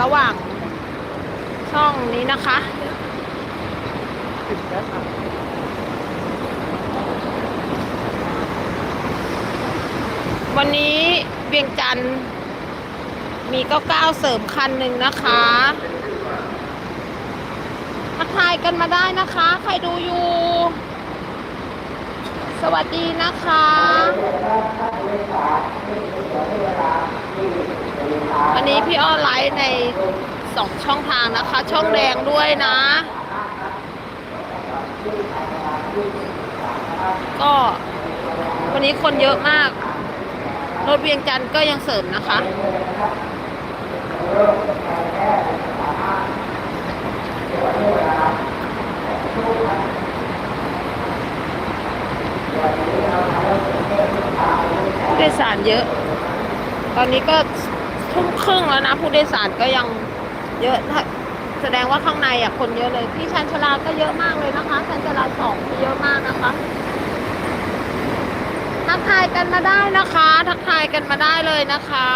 ระหว่างช่องนี้นะคะวันนี้เวียงจันทร์มีเก้าเก้าเสริมคันหนึ่งนะคะทักทายกันมาได้นะคะ ใครดูอยู่ สวัสดีนะคะ วันนี้พี่อ้อไลฟ์ในสองช่องทางนะคะ ช่องแดงด้วยนะ ก็วันนี้คนเยอะมาก รถเวียงจันทร์ก็ยังเสริมนะคะผู้โดยสารเยอะ ตอนนี้ก็ ทุ่มครึ่งแล้วนะผู้โดยสารก็ยังเยอะ แสดงว่าข้างในอะคนเยอะเลยพี่ชันชลาก็เยอะมากเลยนะคะชันชลาสองเยอะมากนะคะทักทายกันมาได้นะคะ ทักทายกันมาได้เลยนะคะ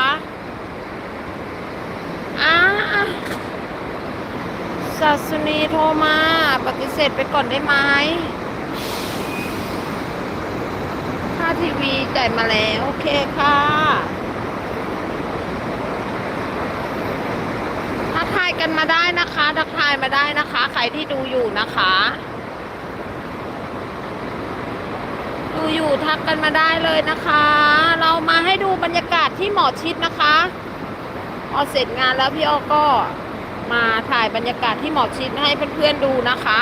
อ่าศาสนีโทรมา ปฏิเสธไปก่อนได้ไหมค่าทีวีจ่ายมาแล้ว โอเคค่ะ ทั กันมาได้นะคะทักทายมาได้นะคะ ใครที่ดูอยู่นะคะ ดูอยู่ทักกันมาได้เลยนะคะ เรามาให้ดูบรรยากาศที่หมอชิดนะคะพอเสร็จงานแล้วพี่อ้อก็มาถ่ายบรรยากาศที่หมอชิดให้เพื่อนๆดูนะคะ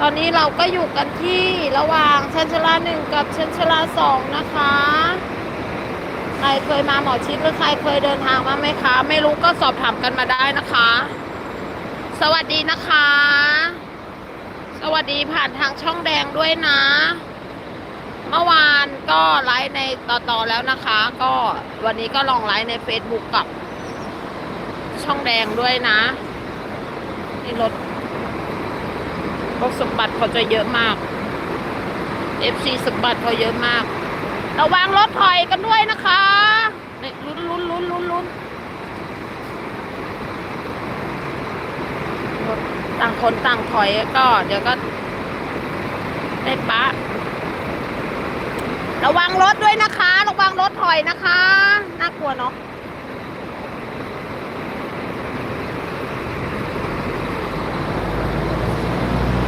ตอนนี้เราก็อยู่กันที่ระหว่างชั้นชลาหนึ่งกับชั้นชลาสองนะคะ ใครเคยมาหมอชิดหรือใครเคยเดินทางมาไหมคะ ไม่รู้ก็สอบถามกันมาได้นะคะ สวัสดีนะคะ สวัสดีผ่านทางช่องแดงด้วยนะ เมื่อวานก็ไลฟ์ในต่อๆแล้วนะคะ ก็วันนี้ก็ลองไลฟ์ใน Facebook กับ ช่องแดงด้วยนะนี่รถรถสมบัติเขาจะเยอะมาก FC สมบัติเขาเยอะมาก ระวังรถถอยกันด้วยนะคะนี่ลุ้นลุ้นลุ้นลุ้นลุ้นต่างคนต่างถอยก็ เดี๋ยวก็ ได้ปะระวังรถด้วยนะคะ ระวังรถถอยนะคะ น่ากลัวเนาะ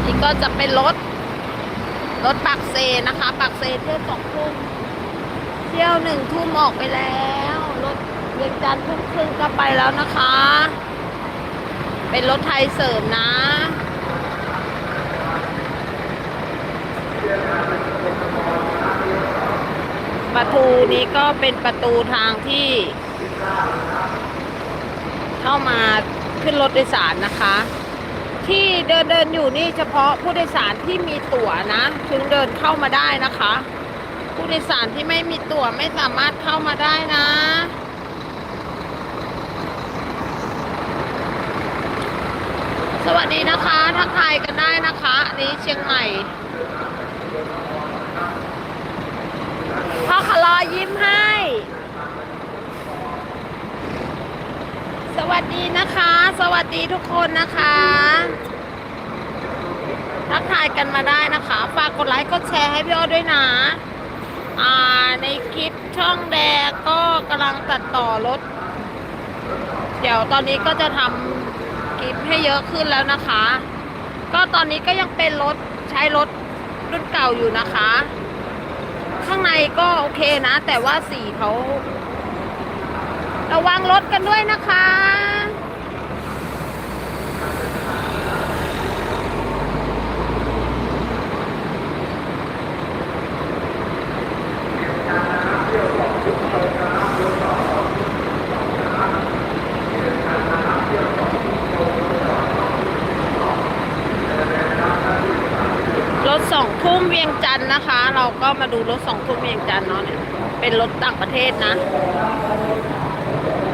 นี่ก็จะเป็นรถ รถปักเซนะคะ ปักเซเที่ยวสองทุ่ม เที่ยวหนึ่งทุ่มออกไปแล้ว รถเวียงจันทร์ทุ่มครึ่งก็ไปแล้วนะคะ เป็นรถไทยเสริมนะประตูนี้ก็เป็นประตูทางที่ เข้ามาขึ้นรถโดยสารนะคะ ที่เดินเดินอยู่นี่เฉพาะผู้โดยสารที่มีตั๋วนะ ถึงเดินเข้ามาได้นะคะ ผู้โดยสารที่ไม่มีตั๋วไม่สามารถเข้ามาได้นะ สวัสดีนะคะ ทักทายกันได้นะคะ อันนี้เชียงใหม่พ่อขลอยิ้มให้ สวัสดีนะคะ สวัสดีทุกคนนะคะ ทักทายกันมาได้นะคะ ฝากกดไลค์ กดแชร์ให้พี่อ้อด้วยนะ ในคลิปช่องแดก็กำลังตัดต่อรถ เดี๋ยวตอนนี้ก็จะทำคลิปให้เยอะขึ้นแล้วนะคะ ก็ตอนนี้ก็ยังเป็นรถใช้รถรุ่นเก่าอยู่นะคะ ข้างในก็โอเคนะ แต่ว่าสีเขาระวังรถกันด้วยนะคะ ทุ่มเวียงจันทร์นะคะ เราก็มาดูรถสองทุ่มเวียงจันทร์เนาะเนี่ยเป็นรถต่างประเทศนะ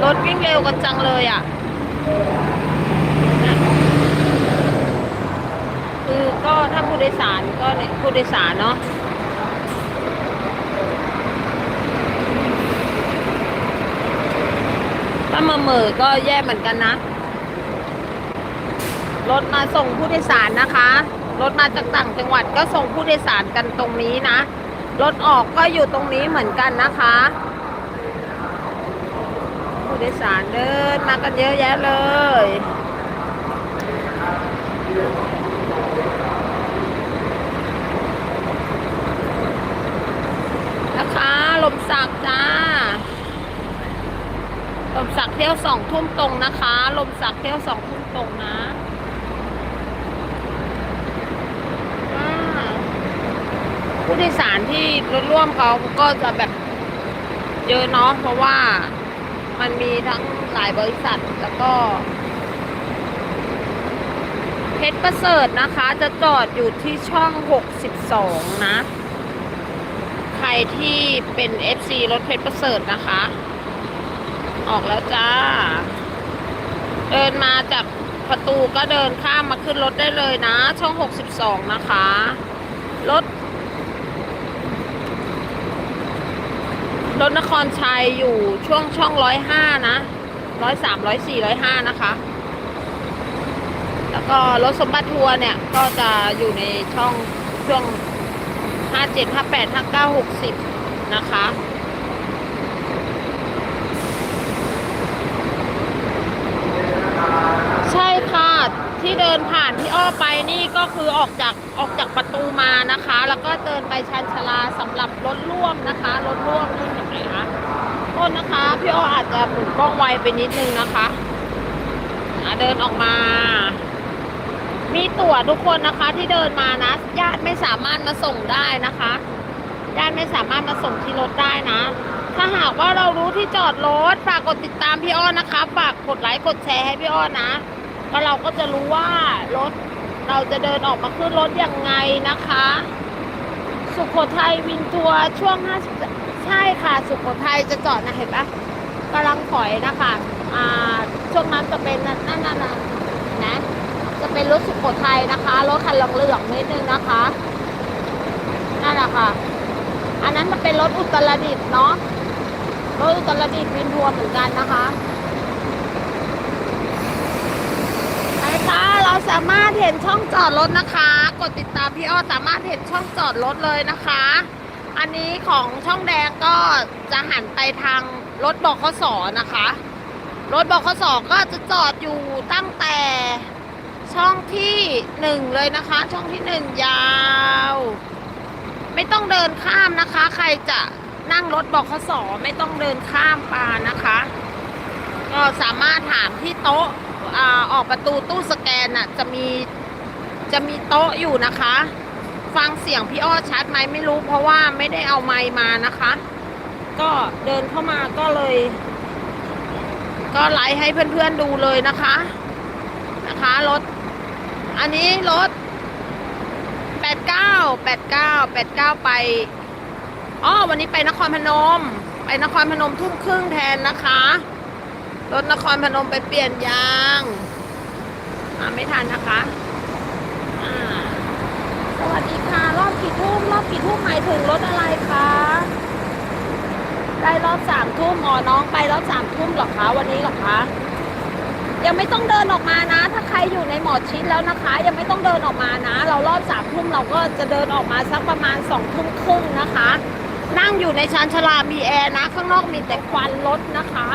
รถวิ่งเร็วกันจังเลยอะ่ะคือก็ถ้าผู้โดยสารก็เนี่ยผู้โดยสารเนาะตามาเหม่อก็แย่เหมือนกันนะ รถมาส่งผู้โดยสารนะคะ รถมาจากต่างจังหวัดก็ส่งผู้โดยสารกันตรงนี้นะ รถออกก็อยู่ตรงนี้เหมือนกันนะคะ ผู้โดยสารเดินมากันเยอะแยะเลยนะคะลมสักจ้า ลมสักเที่ยวสองทุ่มตรงนะคะ ลมสักเที่ยวสองทุ่มตรงนะอ่า ผู้โดยสารที่รถร่วมเขาก็จะแบบเยอะเนาะเพราะว่ามันมีทั้งหลายบริษัทแล้วก็เพชรประเสริฐนะคะ จะจอดอยู่ที่ช่อง 62 นะ ใครที่เป็น FC รถเพชรประเสริฐนะคะ ออกแล้วจ้า เดินมาจากประตูก็เดินข้ามมาขึ้นรถได้เลยนะ ช่อง 62 นะคะ รถ รถนครชัยอยู่ช่วงช่องร้อยห้านะร้อยสามร้อยสี่ร้อยห้านะคะ แล้วก็รถสมบัติทัวร์เนี่ย ก็จะอยู่ในช่องช่วงห้าเจ็ดห้าแปดห้าเก้าหกสิบนะคะ ใช่ค่ะ ที่เดินผ่านที่อ้อไปนี่ก็คือออกจากออกจากประตูมานะคะ แล้วก็เดินไปชันชาลาสำหรับรถร่วมนะคะรถร่วมนี่เห็นไหมคะโทษนะคะพี่อ้ออาจจะหมุนกล้องไวไปนิดนึงนะคะเดินออกมา มีตั๋วทุกคนนะคะที่เดินมานะญาติไม่สามารถมาส่งได้นะคะญาติไม่สามารถมาส่งที่รถได้นะ ถ้าหากว่าเรารู้ที่จอดรถฝากกดติดตามพี่อ้อนะคะฝากกดไลค์กดแชร์ให้พี่อ้อนะ ก็เราก็จะรู้ว่ารถเราจะเดินออกมาขึ้นรถยังไงนะคะ สุขโขทัยวินทัวร์ช่วง50ใช่ค่ะ สุขโขทัยจะจอดนะเห็นปะกำลังถอยนะคะอ่าช่วงนั้นจะเป็นนั่นนั่นนั่นนะนะจะเป็นรถสุโขทัยนะคะรถคันเหลืองๆนิดนึงนะคะนั่นแหละค่ะ อันนั้นมันเป็นรถอุตรดิตถ์เนาะรถอุตรดิตถ์วินทัวร์เหมือนกันนะคะไอ้ คะ เราสามารถเห็นช่องจอดรถนะคะ กดติดตามพี่อ้อสามารถเห็นช่องจอดรถเลยนะคะ อันนี้ของช่องแดงก็จะหันไปทางรถบขสนะคะ รถบขสก็จะจอดอยู่ตั้งแต่ช่องที่หนึ่งเลยนะคะ ช่องที่หนึ่งยาว ไม่ต้องเดินข้ามนะคะ ใครจะนั่งรถบอกขสอไม่ต้องเดินข้ามปานะคะ ก็สามารถถามที่โต๊ะ อาออกประตูตู้สแกนน่ะจะมีจะมีโต๊ะอยู่นะคะ ฟังเสียงพี่อ้อชัดไหมไม่รู้ เพราะว่าไม่ได้เอาไมค์มานะคะ ก็เดินเข้ามาก็เลย ก็ไลฟ์ให้เพื่อนๆดูเลยนะคะนะคะรถ อันนี้รถ89 89 89ไปอ๋อวันนี้ไปนครพนม ไปนครพนมทุ่มครึ่งแทนนะคะ รถนครพนมไปเปลี่ยนยางมาไม่ทันนะคะสวัสดีค่ะ รอบกี่ทุ่มรอบกี่ทุ่มหมายถึงรถอะไรคะได้รอบสามทุ่มอ๋อน้องไปรอบสามทุ่มหรอคะวันนี้หรอคะยังไม่ต้องเดินออกมานะ ถ้าใครอยู่ในหมอชิดแล้วนะคะ ยังไม่ต้องเดินออกมานะ เรารอบสามทุ่มเราก็จะเดินออกมาสักประมาณสองทุ่มครึ่งนะคะ นั่งอยู่ในชานชลามีแอร์นะ ข้างนอกมีแต่ควันรถนะคะ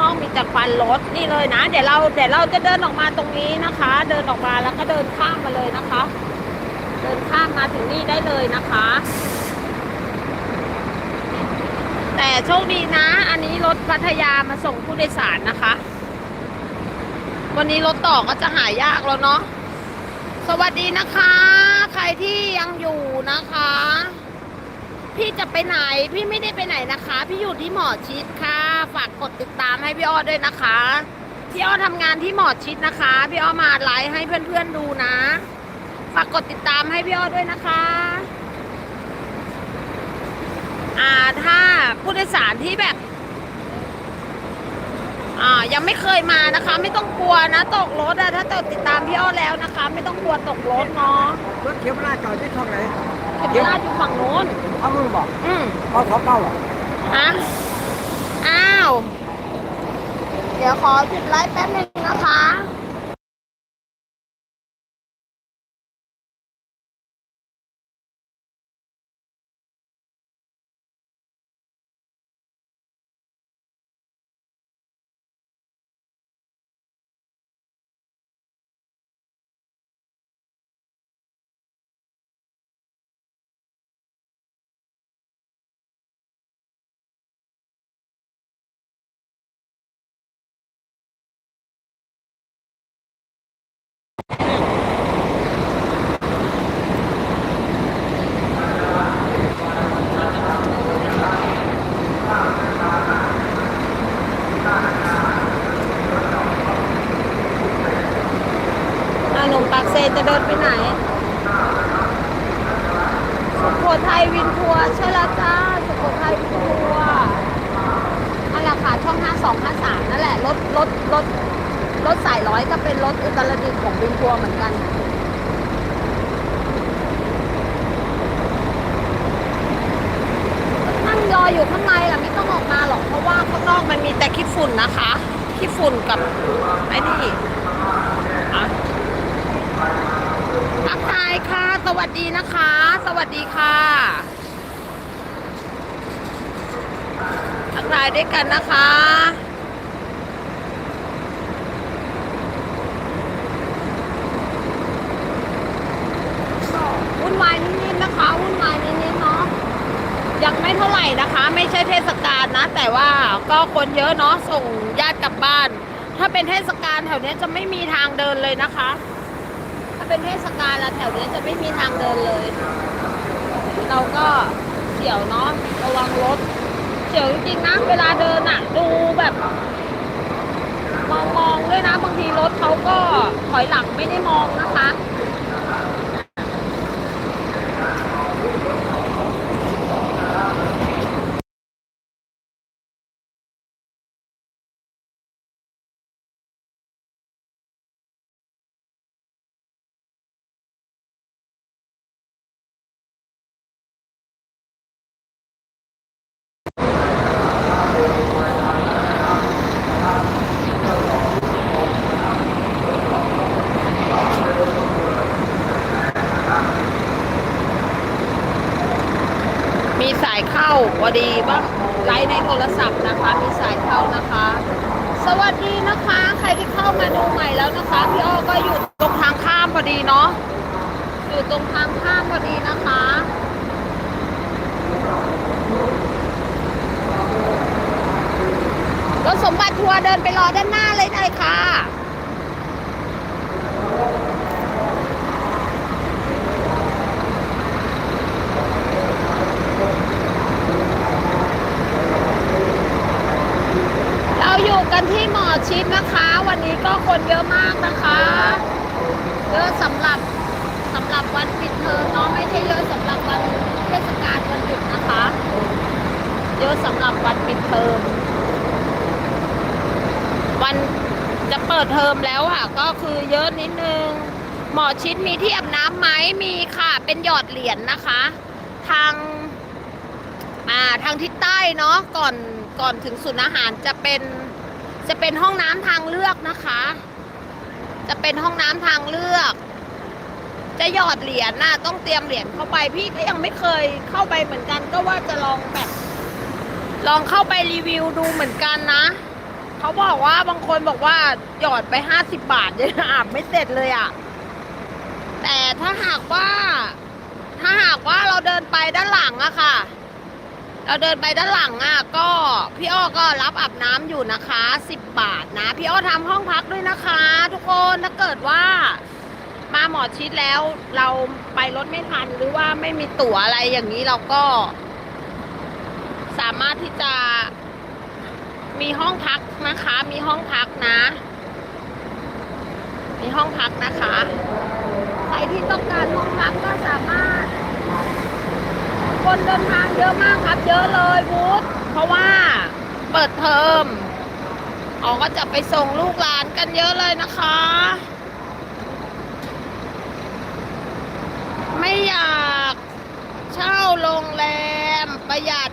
นอกมีแต่ควันรถนี่เลยนะ เดี๋ยวเราเดี๋ยวเราจะเดินออกมาตรงนี้นะคะ เดินออกมาแล้วก็เดินข้ามมาเลยนะคะ เดินข้ามมาถึงนี่ได้เลยนะคะ แต่โชคดีนะ อันนี้รถพัทยามาส่งผู้โดยสารนะคะ วันนี้รถต่อก็จะหายากแล้วเนาะสวัสดีนะคะ ใครที่ยังอยู่นะคะ พี่จะไปไหน พี่ไม่ได้ไปไหนนะคะ พี่อยู่ที่หมอชิดค่ะ ฝากกดติดตามให้พี่อ้อด้วยนะคะ พี่อ้อทำงานที่หมอชิดนะคะ พี่อ้อมาไลฟ์ให้เพื่อนๆดูนะ ฝากกดติดตามให้พี่อ้อด้วยนะคะ อ่าถ้าผู้โดยสารที่แบบ อ่ายังไม่เคยมานะคะ ไม่ต้องกลัวนะตกรถอะถ้าตกติดตามพี่อ้อแล้วนะคะ ไม่ต้องกลัวตกรถเนาะรถเขียวพระราชจอดที่ช่องไหนเข็มราชอยู่ฝั่งโน้นเอามึงบอกอืมเอาเขาเป้าอะอะ อ้าว เดี๋ยวขอผิดไลฟ์แป๊บนึงากเซจะเดินไปไหน สุโขทัยวินทัวร์ใช่ล้วจ้า สุโขทัยวินทัวร์นั่นละค่ะช่อง 52 53 นั่นแหละ รถรถรถรถสายร้อยก็เป็นรถอุตรดิตถ์ของวินทัวร์เหมือนกันนั่งรออยู่ข้างในแหละไม่ต้องออกมาหรอก เพราะว่าข้างนอกมันมีแต่ขี้ฝุ่นนะคะขี้ฝุ่นกับไอ้นี่อะ ทักทายค่ะ สวัสดีนะคะ สวัสดีค่ะทักทายด้วยกันนะคะวุ่นวายนิดๆนะคะวุ่นวายนิดๆเนาะยังไม่เท่าไหร่นะคะ ไม่ใช่เทศกาลนะ แต่ว่าก็คนเยอะเนาะส่งญาติกลับบ้าน ถ้าเป็นเทศกาลแถวนี้จะไม่มีทางเดินเลยนะคะ เป็นเทศกาลแล้วแถวเนี้ยจะไม่มีทางเดินเลย เราก็เฉียวเนาะระวังรถเฉียวจริงๆนะเวลาเดินอะดูแบบ มองมองๆด้วยนะบางทีรถเขาก็ถอยหลังไม่ได้มองนะคะ มีสายเข้าพอดีว่าไลฟ์ในโทรศัพท์นะคะ มีสายเข้านะคะ สวัสดีนะคะ ใครที่เข้ามาดูใหม่แล้วนะคะ พี่อ้อก็อยู่ตรงทางข้ามพอดีเนาะอยู่ตรงทางข้ามพอดีนะคะรถสมบัติทัวร์เดินไปรอด้านหน้าเลยได้ค่ะ เราอยู่กั นที่หมอชิดนะคะ วันนี้ก็คนเยอะมากนะคะเยอะสำหรับสำหรับวันปิดเทอมเนาะไม่ใช่เยอะสำหรับวันเทศกาลวันหยุดนะคะ เยอะสำหรับวันปิดเทอมวันจะเปิดเทอมแล้วอะ ก็คือเยอะนิดนึง หมอชิดมีที่อาบน้ำไหมมีค่ะ เป็นหยอดเหรียญนะคะ ทาง อ่าทางทิศใต้เนาะก่อนก่อนถึงศูนย์อาหารจะเป็น จะเป็นห้องน้ำทางเลือกนะคะ จะเป็นห้องน้ำทางเลือก จะหยอดเหรียญน่ะต้องเตรียมเหรียญเข้าไปพี่ก็ยังไม่เคยเข้าไปเหมือนกันก็ว่าจะลองแบบลองเข้าไปรีวิวดูเหมือนกันนะ เขาบอกว่าบางคนบอกว่าหยอดไปห้าสิบบาทยังอาบไม่เสร็จเลยอะ่ะ แต่ถ้าหากว่า ถ้าหากว่าเราเดินไปด้านหลังอะค่ะ เราเดินไปด้านหลังอะก็พี่อ้อก็รับอาบน้ำอยู่นะคะสิบบาทนะ พี่อ้อทำห้องพักด้วยนะคะ ทุกคนถ้าเกิดว่ามาหมอชิดแล้วเราไปรถไม่ทันหรือว่าไม่มีตั๋วอะไรอย่างนี้เราก็ สามารถที่จะมีห้องพักนะคะ มีห้องพักนะ มีห้องพักนะคะ ใครที่ต้องการห้องพักก็สามารถ คนเดินทางเยอะมากครับ เยอะเลยบูธเพราะว่าเปิดเทอมอ๋อก็จะไปส่งลูกหลานกันเยอะเลยนะคะ ไม่อยากเช่าโรงแรมประหยัด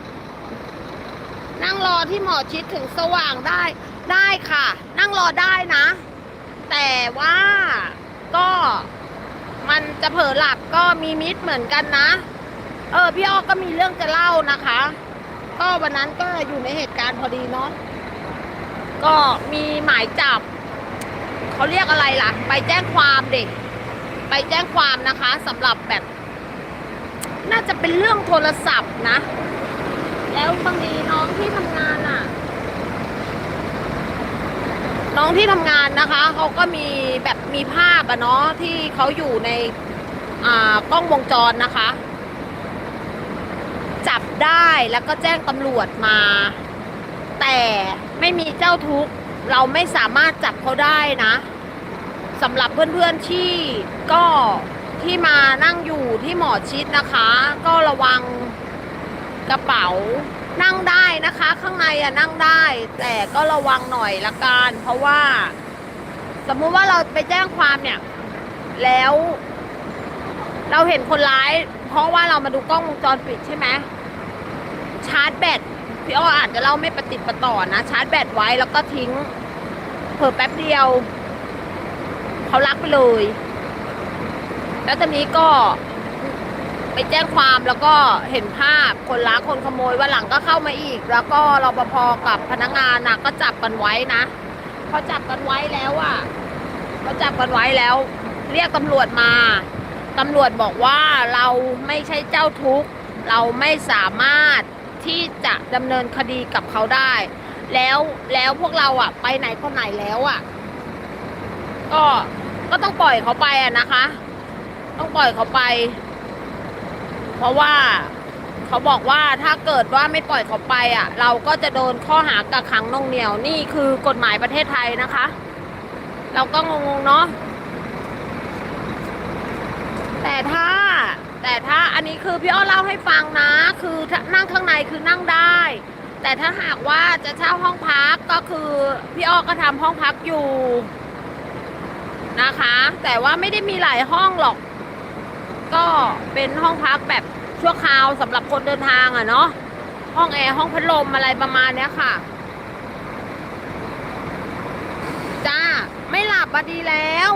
นั่งรอที่หมอชิดถึงสว่างได้ได้ค่ะ นั่งรอได้นะ แต่ว่าก็มันจะเผลอหลับก็มีมิดเหมือนกันนะ เออพี่อ้อก็มีเรื่องจะเล่านะคะ ก็วันนั้นก็อยู่ในเหตุการณ์พอดีเนาะก็มีหมายจับเขาเรียกอะไรล่ะ ไปแจ้งความเด็ก ไปแจ้งความนะคะสำหรับแบบ น่าจะเป็นเรื่องโทรศัพท์นะ แล้วบางทีน้องที่ทำงานอะ น้องที่ทำงานนะคะเขาก็มีแบบมีภาพอะเนาะที่เขาอยู่ในอ่ากล้องวงจรนะคะ จับได้แล้วก็แจ้งตำรวจมา แต่ไม่มีเจ้าทุกข์เราไม่สามารถจับเขาได้นะสำหรับเพื่อนๆที่ก็ที่มานั่งอยู่ที่หมอชิดนะคะ ก็ระวังกระเป๋านั่งได้นะคะ ข้างในอะนั่งได้ แต่ก็ระวังหน่อยละกันเพราะว่า สมมุติว่าเราไปแจ้งความเนี่ย แล้ว เราเห็นคนร้าย เพราะว่าเรามาดูกล้องวงจรปิดใช่ไหม ชาร์จแบตพี่อ้ออาจจะเล่าไม่ประติดประต่อนะชาร์จแบตไว้แล้วก็ทิ้งเผิ่แป๊บเดียว เขาลักไปเลย แล้วตอนนี้ก็ไปแจ้งความแล้วก็เห็นภาพคนลักคนขโมยวันหลังก็เข้ามาอีก แล้วก็รปภกับพนักงานนะก็จับกันไว้นะพอจับกันไว้แล้วอะเขาจับกันไว้แล้ว เรียกตำรวจมาตำรวจบอกว่าเราไม่ใช่เจ้าทุกข์ เราไม่สามารถ ที่จะดำเนินคดีกับเขาได้ แล้วแล้วพวกเราอะไปไหนก็ไหนแล้วอะก็ก็ต้องปล่อยเขาไปอะนะคะ ต้องปล่อยเขาไป เพราะว่าเขาบอกว่าถ้าเกิดว่าไม่ปล่อยเขาไปอะ เราก็จะโดนข้อหากักขังนองเหนียวนี่คือกฎหมายประเทศไทยนะคะ เราก็งงๆเนาะแต่ถ้า แต่ถ้าอันนี้คือพี่อ้อเล่าให้ฟังนะ คือนั่งข้างในคือนั่งได้ แต่ถ้าหากว่าจะเช่าห้องพักก็คือพี่อ้อก็ทำห้องพักอยู่นะคะ แต่ว่าไม่ได้มีหลายห้องหรอก ก็เป็นห้องพักแบบชั่วคราวสำหรับคนเดินทางอะเนาะห้องแอร์ห้องพัดลมอะไรประมาณเนี้ยค่ะจ้าไม่หลับอะดีแล้ว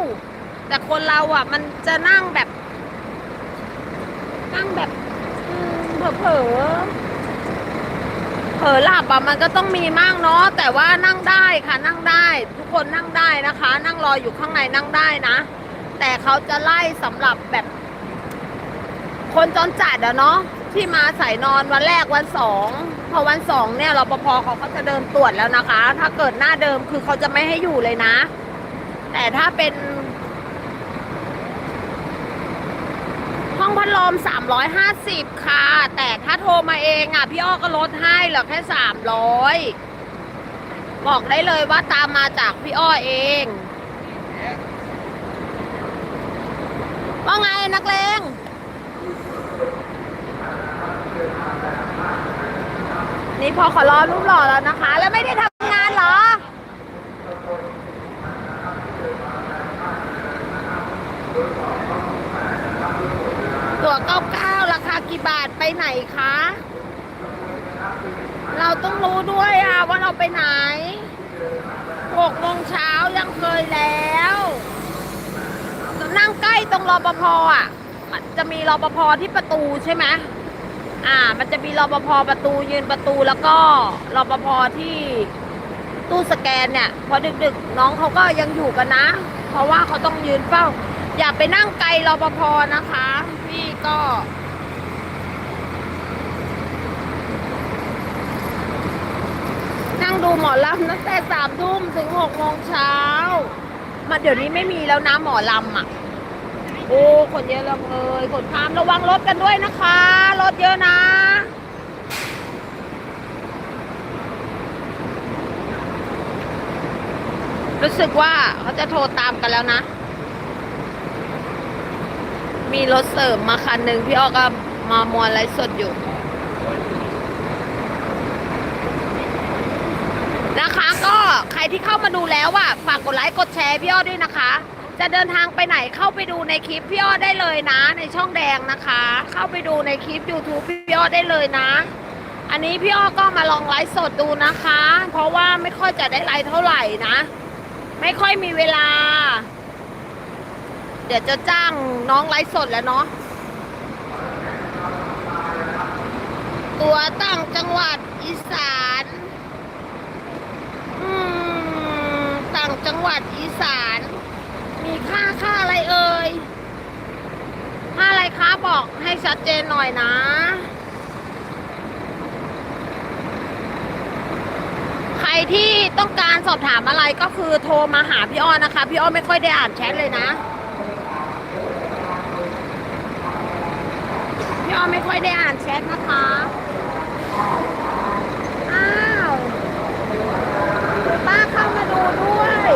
แต่คนเราอะมันจะนั่งแบบ นั่งแบบเผลอเผลอเผลอหลับอะมันก็ต้องมีมั่งเนาะแต่ว่านั่งได้ค่ะนั่งได้ ทุกคนนั่งได้นะคะ นั่งรออยู่ข้างในนั่งได้นะ แต่เขาจะไล่สำหรับแบบ คนจรจัดอะเนาะที่มาใส่นอนวันแรกวันสองพอวันสองเนี่ยรปภเขาก็จะเดินตรวจแล้วนะคะ ถ้าเกิดหน้าเดิมคือเขาจะไม่ให้อยู่เลยนะ แต่ถ้าเป็น ห้อง พัดลม 350 ค่ะ แต่ถ้าโทรมาเองอะ พี่อ้อก็ลดให้เหลือแค่ 300 บอกได้เลยว่าตามมาจากพี่อ้อเอง ว่าไงนักเลงนี่พอขอรอรูปหล่อแล้วนะคะ แล้วไม่ได้ทำงานเหรอ ตั๋ว99 ราคากี่บาทไปไหนคะ เราต้องรู้ด้วยอะว่าเราไปไหน6โมงเช้ายังเคยแล้วนั่งใกล้ตรงรอปภอะ มันจะมีรอปภที่ประตูใช่ไหมอ่า มันจะมีรอปภประตูยืนประตูแล้วก็รอปภที่ตู้สแกนเนี่ย พอดึกๆ น้องเขาก็ยังอยู่กันนะ เพราะว่าเขาต้องยืนเฝ้า อย่าไปนั่งไกลรอปภนะคะ ก็ นั่งดูหมอลำตั้งแต่สามทุ่มถึงหกโมงเช้า มาเดี๋ยวนี้ไม่มีแล้วนะหมอลำอะ โอ้ คนเยอะเลยคนข้ามระวังรถกันด้วยนะคะ รถเยอะนะรู้สึกว่าเขาจะโทรตามกันแล้วนะ มีรถเสริมมาคันหนึ่งพี่อ้อก็มามวนไลฟ์สดอยู่ นะคะก็ใครที่เข้ามาดูแล้วอะฝากกดไลค์กดแชร์พี่อ้อด้วยนะคะ จะเดินทางไปไหนเข้าไปดูในคลิปพี่อ้อได้เลยนะ ในช่องแดงนะคะ เข้าไปดูในคลิป YouTube พี่อ้อได้เลยนะ อันนี้พี่อ้อก็มาลองไลฟ์สดดูนะคะ เพราะว่าไม่ค่อยจะได้ไลฟ์เท่าไหร่นะ ไม่ค่อยมีเวลา ดี๋ยวจะจ้างน้องไลฟ์สดแล้วเนาะตัวตั้งจังหวัดอีสานอืมต่างจังหวัดอีสาน มีค่าค่าอะไรเอ่ยค่าอะไรคะบอกให้ชัดเจนหน่อยนะ ใครที่ต้องการสอบถามอะไรก็คือโทรมาหาพี่อ้อนะคะ พี่อ้อไม่ค่อยได้อ่านแชทเลยนะ พี่อ้อไม่ค่อยได้อ่านแชทนะคะ อ้าว ป้าเข้ามาดูด้วย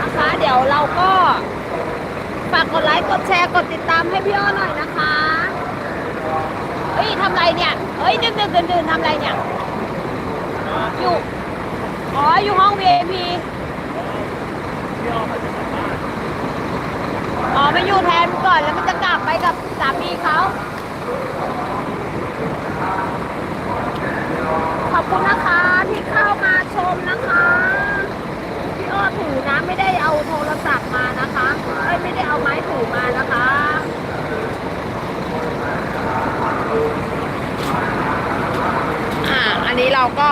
นะคะ เดี๋ยวเราก็ฝากกดไลค์ กดแชร์ กดติดตามให้พี่อ้อหน่อยนะคะ เฮ้ยทำไรเนี่ย เฮ้ยดึกดึกดื่นดื่นทำไรเนี่ย อยู่ อ๋อ อยู่ห้อง VIP อ๋อมาอยู่แทนก่อนแล้วมันจะกลับไปกับสามีเขาขอบคุณนะคะที่เข้ามาชมนะคะพี่อ้อถือนะไม่ได้เอาโทรศัพท์มานะคะเอ้ยไม่ได้เอาไม้ถือมานะคะอ่าอันนี้เราก็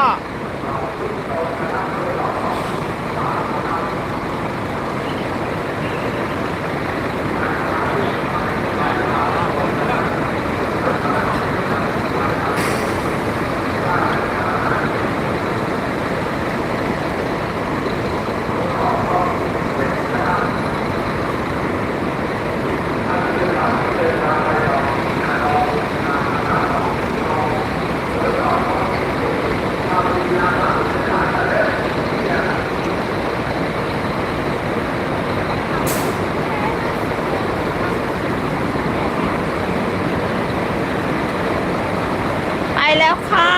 ไปแล้วค่ะ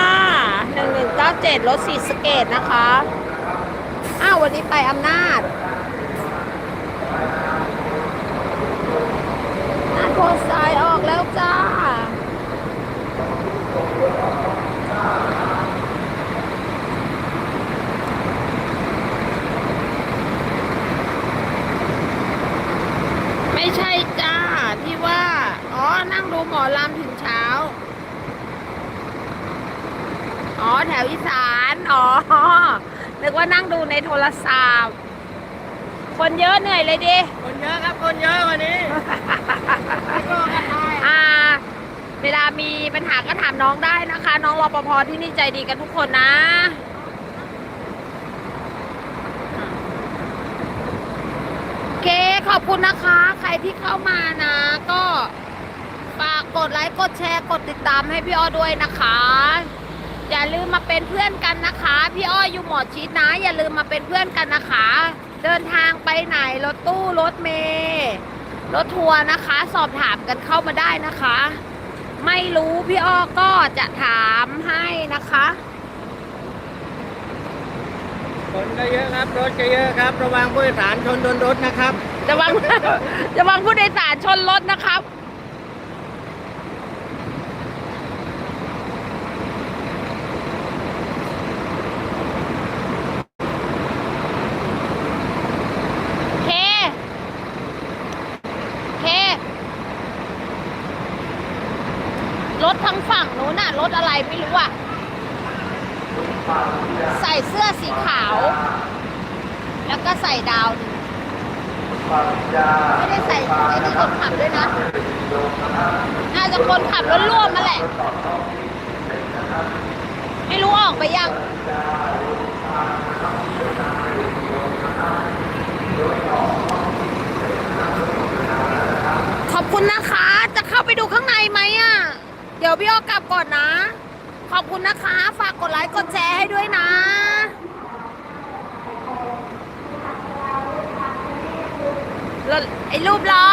ตรถสีสเกตนะคะ อ้าว วันนี้ไปอำนาจอำนาโพสายออกแล้วจ้า ไม่ใช่จ้า ที่ว่า อ๋อ นั่งดูหมอลำถึงเช้า อ๋อ แถวอีสาน อ๋อ นึกว่านั่งดูใน โทรศัพท์ คนเยอะเหนื่อยเลยดิ คนเยอะครับ คนเยอะวันนี้ไม่ก็กันได้อ่า เวลามีปัญหาก็ถามน้องได้นะคะ น้องรปภที่นี่ใจดีกันทุกคนนะโอเคขอบคุณนะคะ ใครที่เข้ามานะ ก็ฝากกดไลค์ กดแชร์ กดติดตามให้พี่อ้อด้วยนะคะ อย่าลืมมาเป็นเพื่อนกันนะคะ พี่อ้ออยู่หมอชิดนะ อย่าลืมมาเป็นเพื่อนกันนะคะ เดินทางไปไหนรถตู้รถเมล์รถทัวร์นะคะ สอบถามกันเข้ามาได้นะคะ ไม่รู้พี่อ้อก็จะถามให้นะคะคนก็เยอะครับรถก็เยอะครับ ระวังผู้โดยสารชนโดนรถนะครับจะวางจะวางผู้โดยสารชนรถนะครับ เค เค ทั้งฝั่งนู้นน่ะรถอะไรไม่รู้อะ ใส่เสื้อสีขาว แล้วก็ใส่ดาวไม่ได้ใส่ไอ้นี่คนขับด้วยนะ น่าจะคนขับรถร่วมมาแหละ ไม่รู้ออกไปยังขอบคุณนะคะ จะเข้าไปดูข้างในไหมอะ เดี๋ยวพี่อ้อกลับก่อนนะ ขอบคุณนะคะ ฝากกดไลค์กดแชร์ให้ด้วยนะ แล้วไอ้รูปรอ